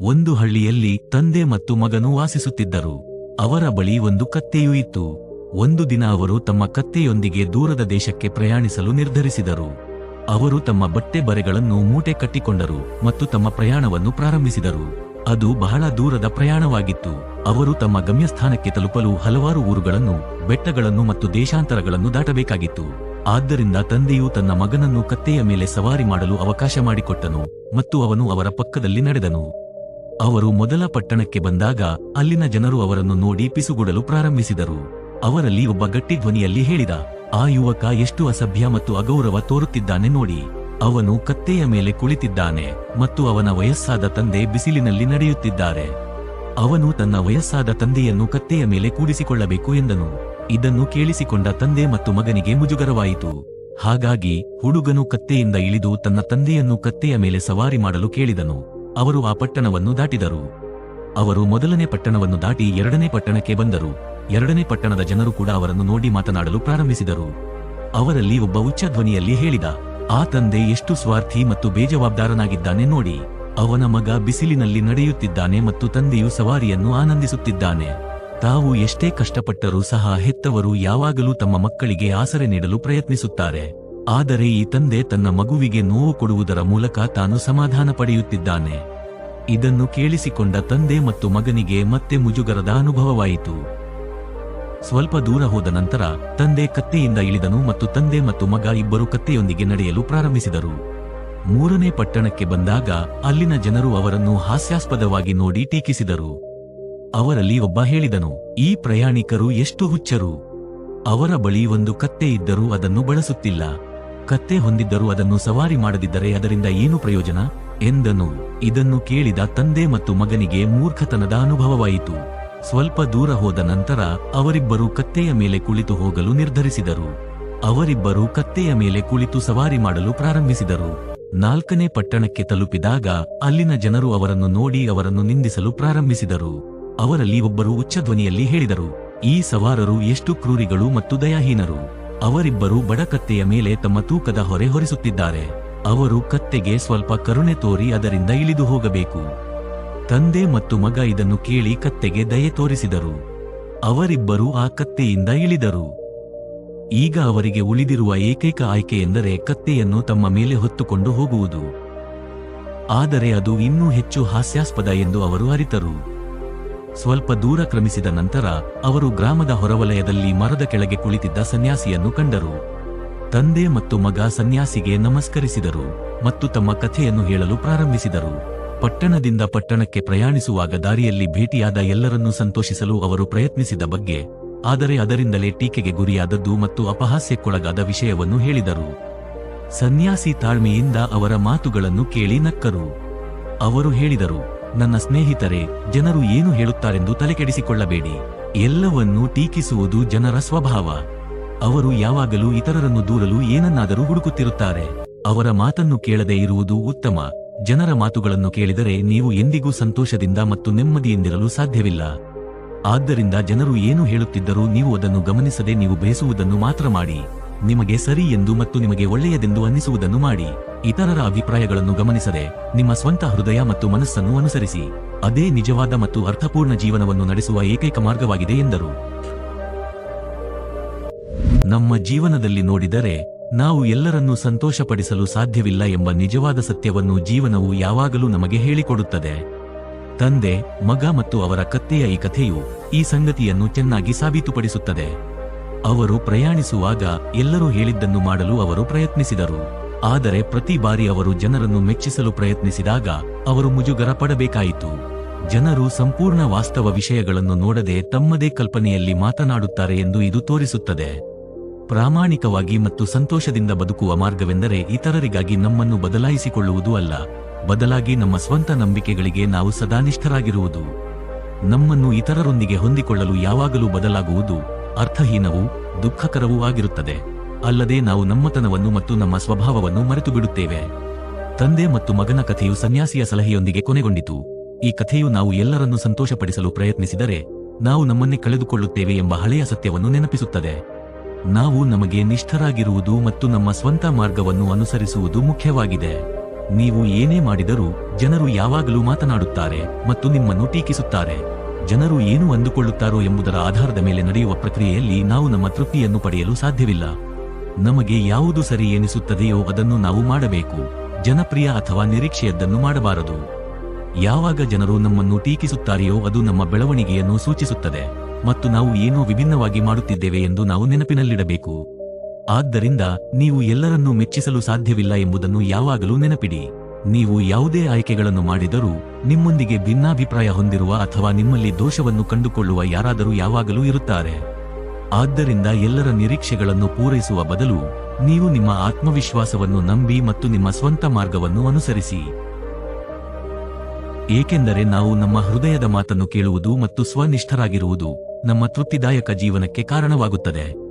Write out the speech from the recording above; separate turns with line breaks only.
ಒಂದು ಹಳ್ಳಿಯಲ್ಲಿ ತಂದೆ ಮತ್ತು ಮಗನು ವಾಸಿಸುತ್ತಿದ್ದರು. ಅವರ ಬಳಿ ಒಂದು ಕತ್ತೆಯೂ ಇತ್ತು. ಒಂದು ದಿನ ಅವರು ತಮ್ಮ ಕತ್ತೆಯೊಂದಿಗೆ ದೂರದ ದೇಶಕ್ಕೆ ಪ್ರಯಾಣಿಸಲು ನಿರ್ಧರಿಸಿದರು. ಅವರು ತಮ್ಮ ಬಟ್ಟೆ ಬರೆಗಳನ್ನು ಮೂಟೆ ಕಟ್ಟಿಕೊಂಡರು ಮತ್ತು ತಮ್ಮ ಪ್ರಯಾಣವನ್ನು ಪ್ರಾರಂಭಿಸಿದರು. ಅದು ಬಹಳ ದೂರದ ಪ್ರಯಾಣವಾಗಿತ್ತು. ಅವರು ತಮ್ಮ ಗಮ್ಯಸ್ಥಾನಕ್ಕೆ ತಲುಪಲು ಹಲವಾರು ಊರುಗಳನ್ನು, ಬೆಟ್ಟಗಳನ್ನು ಮತ್ತು ದೇಶಾಂತರಗಳನ್ನು ದಾಟಬೇಕಾಗಿತ್ತು. ಆದ್ದರಿಂದ ತಂದೆಯು ತನ್ನ ಮಗನನ್ನು ಕತ್ತೆಯ ಮೇಲೆ ಸವಾರಿ ಮಾಡಲು ಅವಕಾಶ ಮಾಡಿಕೊಟ್ಟನು ಮತ್ತು ಅವನು ಅವರ ಪಕ್ಕದಲ್ಲಿ ನಡೆದನು. ಅವರು ಮೊದಲ ಪಟ್ಟಣಕ್ಕೆ ಬಂದಾಗ ಅಲ್ಲಿನ ಜನರು ಅವರನ್ನು ನೋಡಿ ಪಿಸುಗುಡಲು ಪ್ರಾರಂಭಿಸಿದರು. ಅವರಲ್ಲಿ ಒಬ್ಬ ಗಟ್ಟಿ ಧ್ವನಿಯಲ್ಲಿ ಹೇಳಿದ, ಆ ಯುವಕ ಎಷ್ಟು ಅಸಭ್ಯ ಮತ್ತು ಅಗೌರವ ತೋರುತ್ತಿದ್ದಾನೆ ನೋಡಿ. ಅವನು ಕತ್ತೆಯ ಮೇಲೆ ಕುಳಿತಿದ್ದಾನೆ ಮತ್ತು ಅವನ ವಯಸ್ಸಾದ ತಂದೆ ಬಿಸಿಲಿನಲ್ಲಿ ನಡೆಯುತ್ತಿದ್ದಾರೆ. ಅವನು ತನ್ನ ವಯಸ್ಸಾದ ತಂದೆಯನ್ನು ಕತ್ತೆಯ ಮೇಲೆ ಕೂಡಿಸಿಕೊಳ್ಳಬೇಕು ಎಂದನು. ಇದನ್ನು ಕೇಳಿಸಿಕೊಂಡ ತಂದೆ ಮತ್ತು ಮಗನಿಗೆ ಮುಜುಗರವಾಯಿತು. ಹಾಗಾಗಿ ಹುಡುಗನು ಕತ್ತೆಯಿಂದ ಇಳಿದು ತನ್ನ ತಂದೆಯನ್ನು ಕತ್ತೆಯ ಮೇಲೆ ಸವಾರಿ ಮಾಡಲು ಕೇಳಿದನು. ಅವರು ಆ ಪಟ್ಟಣವನ್ನು ದಾಟಿದರು. ಅವರು ಮೊದಲನೇ ಪಟ್ಟಣವನ್ನು ದಾಟಿ ಎರಡನೇ ಪಟ್ಟಣಕ್ಕೆ ಬಂದರು. ಎರಡನೇ ಪಟ್ಟಣದ ಜನರು ಕೂಡ ಅವರನ್ನು ನೋಡಿ ಮಾತನಾಡಲು ಪ್ರಾರಂಭಿಸಿದರು. ಅವರಲ್ಲಿ ಒಬ್ಬ ಉಚ್ಚ ಧ್ವನಿಯಲ್ಲಿ ಹೇಳಿದ, ಆ ತಂದೆ ಎಷ್ಟು ಸ್ವಾರ್ಥಿ ಮತ್ತು ಬೇಜವಾಬ್ದಾರನಾಗಿದ್ದಾನೆ ನೋಡಿ. ಅವನ ಮಗ ಬಿಸಿಲಿನಲ್ಲಿ ನಡೆಯುತ್ತಿದ್ದಾನೆ ಮತ್ತು ತಂದೆಯು ಸವಾರಿಯನ್ನು ಆನಂದಿಸುತ್ತಿದ್ದಾನೆ. ತಾವು ಎಷ್ಟೇ ಕಷ್ಟಪಟ್ಟರೂ ಸಹ ಹೆತ್ತವರು ಯಾವಾಗಲೂ ತಮ್ಮ ಮಕ್ಕಳಿಗೆ ಆಸರೆ ನೀಡಲು ಪ್ರಯತ್ನಿಸುತ್ತಾರೆ. ಆದರೆ ಈ ತಂದೆ ತನ್ನ ಮಗುವಿಗೆ ನೋವು ಕೊಡುವುದರ ಮೂಲಕ ತಾನು ಸಮಾಧಾನ ಪಡೆಯುತ್ತಿದ್ದಾನೆ. ಇದನ್ನು ಕೇಳಿಸಿಕೊಂಡ ತಂದೆ ಮತ್ತು ಮಗನಿಗೆ ಮತ್ತೆ ಮುಜುಗರದ ಅನುಭವವಾಯಿತು. ಸ್ವಲ್ಪ ದೂರ ಹೋದ ನಂತರ ತಂದೆ ಕತ್ತೆಯಿಂದ ಇಳಿದನು ಮತ್ತು ತಂದೆ ಮತ್ತು ಮಗ ಇಬ್ಬರು ಕತ್ತೆಯೊಂದಿಗೆ ನಡೆಯಲು ಪ್ರಾರಂಭಿಸಿದರು. ಮೂರನೇ ಪಟ್ಟಣಕ್ಕೆ ಬಂದಾಗ ಅಲ್ಲಿನ ಜನರು ಅವರನ್ನು ಹಾಸ್ಯಾಸ್ಪದವಾಗಿ ನೋಡಿ ಟೀಕಿಸಿದರು. ಅವರಲ್ಲಿ ಒಬ್ಬ ಹೇಳಿದನು, ಈ ಪ್ರಯಾಣಿಕರು ಎಷ್ಟು ಹುಚ್ಚರು. ಅವರ ಬಳಿ ಒಂದು ಕತ್ತೆ ಇದ್ದರೂ ಅದನ್ನು ಬಳಸುತ್ತಿಲ್ಲ. ಕತ್ತೆ ಹೊಂದಿದ್ದರೂ ಅದನ್ನು ಸವಾರಿ ಮಾಡದಿದ್ದರೆ ಅದರಿಂದ ಏನು ಪ್ರಯೋಜನ? ಎಂದನು. ಇದನ್ನು ಕೇಳಿದ ತಂದೆ ಮತ್ತು ಮಗನಿಗೆ ಮೂರ್ಖತನದ ಅನುಭವವಾಯಿತು. ಸ್ವಲ್ಪ ದೂರ ಹೋದ ನಂತರ ಅವರಿಬ್ಬರು ಕತ್ತೆಯ ಮೇಲೆ ಕುಳಿತು ಹೋಗಲು ನಿರ್ಧರಿಸಿದರು. ಅವರಿಬ್ಬರು ಕತ್ತೆಯ ಮೇಲೆ ಕುಳಿತು ಸವಾರಿ ಮಾಡಲು ಪ್ರಾರಂಭಿಸಿದರು. ನಾಲ್ಕನೇ ಪಟ್ಟಣಕ್ಕೆ ತಲುಪಿದಾಗ ಅಲ್ಲಿನ ಜನರು ಅವರನ್ನು ನೋಡಿ ಅವರನ್ನು ನಿಂದಿಸಲು ಪ್ರಾರಂಭಿಸಿದರು. ಅವರಲ್ಲಿ ಒಬ್ಬರು ಉಚ್ಚಧ್ವನಿಯಲ್ಲಿ ಹೇಳಿದರು, ಈ ಸವಾರರು ಎಷ್ಟು ಕ್ರೂರಿಗಳು ಮತ್ತು ದಯಾಹೀನರು. ಅವರಿಬ್ಬರು ಬಡಕತ್ತೆಯ ಮೇಲೆ ತಮ್ಮ ತೂಕದ ಹೊರೆ ಹೊರಿಸುತ್ತಿದ್ದಾರೆ. ಅವರು ಕತ್ತೆಗೆ ಸ್ವಲ್ಪ ಕರುಣೆ ತೋರಿ ಅದರಿಂದ ಇಳಿದು ಹೋಗಬೇಕು. ತಂದೆ ಮತ್ತು ಮಗ ಇದನ್ನು ಕೇಳಿ ಕತ್ತೆಗೆ ದಯೆ ತೋರಿಸಿದರು. ಅವರಿಬ್ಬರು ಆ ಕತ್ತೆಯಿಂದ ಇಳಿದರು. ಈಗ ಅವರಿಗೆ ಉಳಿದಿರುವ ಏಕೈಕ ಆಯ್ಕೆ ಎಂದರೆ ಕತ್ತೆಯನ್ನು ತಮ್ಮ ಮೇಲೆ ಹೊತ್ತುಕೊಂಡು ಹೋಗುವುದು. ಆದರೆ ಅದು ಇನ್ನೂ ಹೆಚ್ಚು ಹಾಸ್ಯಾಸ್ಪದ ಎಂದು ಅವರು ಅರಿತರು. ಸ್ವಲ್ಪ ದೂರ ಕ್ರಮಿಸಿದ ನಂತರ ಅವರು ಗ್ರಾಮದ ಹೊರವಲಯದಲ್ಲಿ ಮರದ ಕೆಳಗೆ ಕುಳಿತಿದ್ದ ಸನ್ಯಾಸಿಯನ್ನು ಕಂಡರು. ತಂದೆ ಮತ್ತು ಮಗ ಸನ್ಯಾಸಿಗೆ ನಮಸ್ಕರಿಸಿದರು ಮತ್ತು ತಮ್ಮ ಕಥೆಯನ್ನು ಹೇಳಲು ಪ್ರಾರಂಭಿಸಿದರು. ಪಟ್ಟಣದಿಂದ ಪಟ್ಟಣಕ್ಕೆ ಪ್ರಯಾಣಿಸುವಾಗ ದಾರಿಯಲ್ಲಿ ಭೇಟಿಯಾದ ಎಲ್ಲರನ್ನೂ ಸಂತೋಷಿಸಲು ಅವರು ಪ್ರಯತ್ನಿಸಿದ ಬಗ್ಗೆ, ಆದರೆ ಅದರಿಂದಲೇ ಟೀಕೆಗೆ ಗುರಿಯಾದದ್ದು ಮತ್ತು ಅಪಹಾಸ್ಯಕ್ಕೊಳಗಾದ ವಿಷಯವನ್ನು ಹೇಳಿದರು. ಸನ್ಯಾಸಿ ತಾಳ್ಮೆಯಿಂದ ಅವರ ಮಾತುಗಳನ್ನು ಕೇಳಿ ನಕ್ಕರು. ಅವರು ಹೇಳಿದರು ನನ್ನ ಸ್ನೇಹಿತರೆ, ಜನರು ಏನು ಹೇಳುತ್ತಾರೆಂದು ತಲೆಕೆಡಿಸಿಕೊಳ್ಳಬೇಡಿ. ಎಲ್ಲವನ್ನೂ ಟೀಕಿಸುವುದು ಜನರ ಸ್ವಭಾವ. ಅವರು ಯಾವಾಗಲೂ ಇತರರನ್ನು ದೂರಲು ಏನನ್ನಾದರೂ ಹುಡುಕುತ್ತಿರುತ್ತಾರೆ. ಅವರ ಮಾತನ್ನು ಕೇಳದೆ ಇರುವುದು ಉತ್ತಮ. ಜನರ ಮಾತುಗಳನ್ನು ಕೇಳಿದರೆ ನೀವು ಎಂದಿಗೂ ಸಂತೋಷದಿಂದ ಮತ್ತು ನೆಮ್ಮದಿಯಿಂದಿರಲು ಸಾಧ್ಯವಿಲ್ಲ. ಆದ್ದರಿಂದ ಜನರು ಏನು ಹೇಳುತ್ತಿದ್ದರೂ ನೀವು ಅದನ್ನು ಗಮನಿಸದೆ ನೀವು ಬಯಸುವುದನ್ನು ಮಾತ್ರ ಮಾಡಿ. ನಿಮಗೆ ಸರಿ ಎಂದು ಮತ್ತು ನಿಮಗೆ ಒಳ್ಳೆಯದೆಂದು ಅನ್ನಿಸುವುದನ್ನು ಮಾಡಿ. ಇತರರ ಅಭಿಪ್ರಾಯಗಳನ್ನು ಗಮನಿಸದೆ ನಿಮ್ಮ ಸ್ವಂತ ಹೃದಯ ಮತ್ತು ಮನಸ್ಸನ್ನು ಅನುಸರಿಸಿ. ಅದೇ ನಿಜವಾದ ಮತ್ತು ಅರ್ಥಪೂರ್ಣ ಜೀವನವನ್ನು ನಡೆಸುವ ಏಕೈಕ ಮಾರ್ಗವಾಗಿದೆ ಎಂದರು. ನಮ್ಮ ಜೀವನದಲ್ಲಿ ನೋಡಿದರೆ, ನಾವು ಎಲ್ಲರನ್ನೂ ಸಂತೋಷಪಡಿಸಲು ಸಾಧ್ಯವಿಲ್ಲ ಎಂಬ ನಿಜವಾದ ಸತ್ಯವನ್ನು ಜೀವನವು ಯಾವಾಗಲೂ ನಮಗೆ ಹೇಳಿಕೊಡುತ್ತದೆ. ತಂದೆ, ಮಗ ಮತ್ತು ಅವರ ಕತ್ತೆಯ ಈ ಕಥೆಯು ಈ ಸಂಗತಿಯನ್ನು ಚೆನ್ನಾಗಿ ಸಾಬೀತುಪಡಿಸುತ್ತದೆ. ಅವರು ಪ್ರಯಾಣಿಸುವಾಗ ಎಲ್ಲರೂ ಹೇಳಿದ್ದನ್ನು ಮಾಡಲು ಅವರು ಪ್ರಯತ್ನಿಸಿದರು. ಆದರೆ ಪ್ರತಿ ಬಾರಿ ಅವರು ಜನರನ್ನು ಮೆಚ್ಚಿಸಲು ಪ್ರಯತ್ನಿಸಿದಾಗ ಅವರು ಮುಜುಗರ ಪಡಬೇಕಾಯಿತು ಜನರು ಸಂಪೂರ್ಣ ವಾಸ್ತವ ವಿಷಯಗಳನ್ನು ನೋಡದೆ ತಮ್ಮದೇ ಕಲ್ಪನೆಯಲ್ಲಿ ಮಾತನಾಡುತ್ತಾರೆ ಎಂದು ಇದು ತೋರಿಸುತ್ತದೆ. ಪ್ರಾಮಾಣಿಕವಾಗಿ ಮತ್ತು ಸಂತೋಷದಿಂದ ಬದುಕುವ ಮಾರ್ಗವೆಂದರೆ ಇತರರಿಗಾಗಿ ನಮ್ಮನ್ನು ಬದಲಾಯಿಸಿಕೊಳ್ಳುವುದು ಅಲ್ಲ. ಬದಲಾಗಿ ನಮ್ಮ ಸ್ವಂತ ನಂಬಿಕೆಗಳಿಗೆ ನಾವು ಸದಾ ನಿಷ್ಠರಾಗಿರುವುದು. ನಮ್ಮನ್ನು ಇತರರೊಂದಿಗೆ ಹೊಂದಿಕೊಳ್ಳಲು ಯಾವಾಗಲೂ ಬದಲಾಗುವುದು. ಅರ್ಥಹೀನವೂ, ದುಃಖಕರವೂ ಆಗಿರುತ್ತದೆ. ಅಲ್ಲದೆ ನಾವು ನಮ್ಮತನವನ್ನು ಮತ್ತು ನಮ್ಮ ಸ್ವಭಾವವನ್ನು ಮರೆತು ಬಿಡುತ್ತೇವೆ ತಂದೆ ಮತ್ತು ಮಗನ ಕಥೆಯು ಸನ್ಯಾಸಿಯ ಸಲಹೆಯೊಂದಿಗೆ ಕೊನೆಗೊಂಡಿತು. ಈ ಕಥೆಯು ನಾವು ಎಲ್ಲರನ್ನು ಸಂತೋಷಪಡಿಸಲು ಪ್ರಯತ್ನಿಸಿದರೆ, ನಾವು ನಮ್ಮನ್ನೇ ಕಳೆದುಕೊಳ್ಳುತ್ತೇವೆ ಎಂಬ ಹಳೆಯ ಸತ್ಯವನ್ನು ನೆನಪಿಸುತ್ತದೆ. ನಾವು ನಮಗೆ ನಿಷ್ಠರಾಗಿರುವುದು ಮತ್ತು ನಮ್ಮ ಸ್ವಂತ ಮಾರ್ಗವನ್ನು ಅನುಸರಿಸುವುದು ಮುಖ್ಯವಾಗಿದೆ. ನೀವು ಏನೇ ಮಾಡಿದರೂ ಜನರು ಯಾವಾಗಲೂ ಮಾತನಾಡುತ್ತಾರೆ ಮತ್ತು ನಿಮ್ಮನ್ನು ಟೀಕಿಸುತ್ತಾರೆ. ಜನರು ಏನು ಅಂದುಕೊಳ್ಳುತ್ತಾರೋ ಎಂಬುದರ ಆಧಾರದ ಮೇಲೆ ನಡೆಯುವ ಪ್ರಕ್ರಿಯೆಯಲ್ಲಿ ನಾವು ನಮ್ಮ ತೃಪ್ತಿಯನ್ನು ಪಡೆಯಲು ಸಾಧ್ಯವಿಲ್ಲ. ನಮಗೆ ಯಾವುದು ಸರಿ ಎನಿಸುತ್ತದೆಯೋ ಅದನ್ನು ನಾವು ಮಾಡಬೇಕು. ಜನಪ್ರಿಯ ಅಥವಾ ನಿರೀಕ್ಷೆಯದ್ದನ್ನು ಮಾಡಬಾರದು. ಯಾವಾಗ ಜನರು ನಮ್ಮನ್ನು ಟೀಕಿಸುತ್ತಾರೆಯೋ ಅದು ನಮ್ಮ ಬೆಳವಣಿಗೆಯನ್ನು ಸೂಚಿಸುತ್ತದೆ. ಮತ್ತು ನಾವು ಏನೋ ವಿಭಿನ್ನವಾಗಿ ಮಾಡುತ್ತಿದ್ದೇವೆ ಎಂದು ನಾವು ನೆನಪಿನಲ್ಲಿಡಬೇಕು. ಆದ್ದರಿಂದ ನೀವು ಎಲ್ಲರನ್ನೂ ಮೆಚ್ಚಿಸಲು ಸಾಧ್ಯವಿಲ್ಲ ಎಂಬುದನ್ನು ಯಾವಾಗಲೂ ನೆನಪಿಡಿ. ನೀವು ಯಾವುದೇ ಆಯ್ಕೆಗಳನ್ನು ಮಾಡಿದರೂ ನಿಮ್ಮೊಂದಿಗೆ ಭಿನ್ನಾಭಿಪ್ರಾಯ ಹೊಂದಿರುವ ಅಥವಾ ನಿಮ್ಮಲ್ಲಿ ದೋಷವನ್ನು ಕಂಡುಕೊಳ್ಳುವ ಯಾರಾದರೂ ಯಾವಾಗಲೂ ಇರುತ್ತಾರೆ. ಆದ್ದರಿಂದ ಎಲ್ಲರ ನಿರೀಕ್ಷೆಗಳನ್ನು ಪೂರೈಸುವ ಬದಲು ನೀವು ನಿಮ್ಮ ಆತ್ಮವಿಶ್ವಾಸವನ್ನು ನಂಬಿ ಮತ್ತು ನಿಮ್ಮ ಸ್ವಂತ ಮಾರ್ಗವನ್ನು ಅನುಸರಿಸಿ. ಏಕೆಂದರೆ ನಾವು ನಮ್ಮ ಹೃದಯದ ಮಾತನ್ನು ಕೇಳುವುದು ಮತ್ತು ಸ್ವನಿಷ್ಠರಾಗಿರುವುದು ನಮ್ಮ ತೃಪ್ತಿದಾಯಕ ಜೀವನಕ್ಕೆ ಕಾರಣವಾಗುತ್ತದೆ.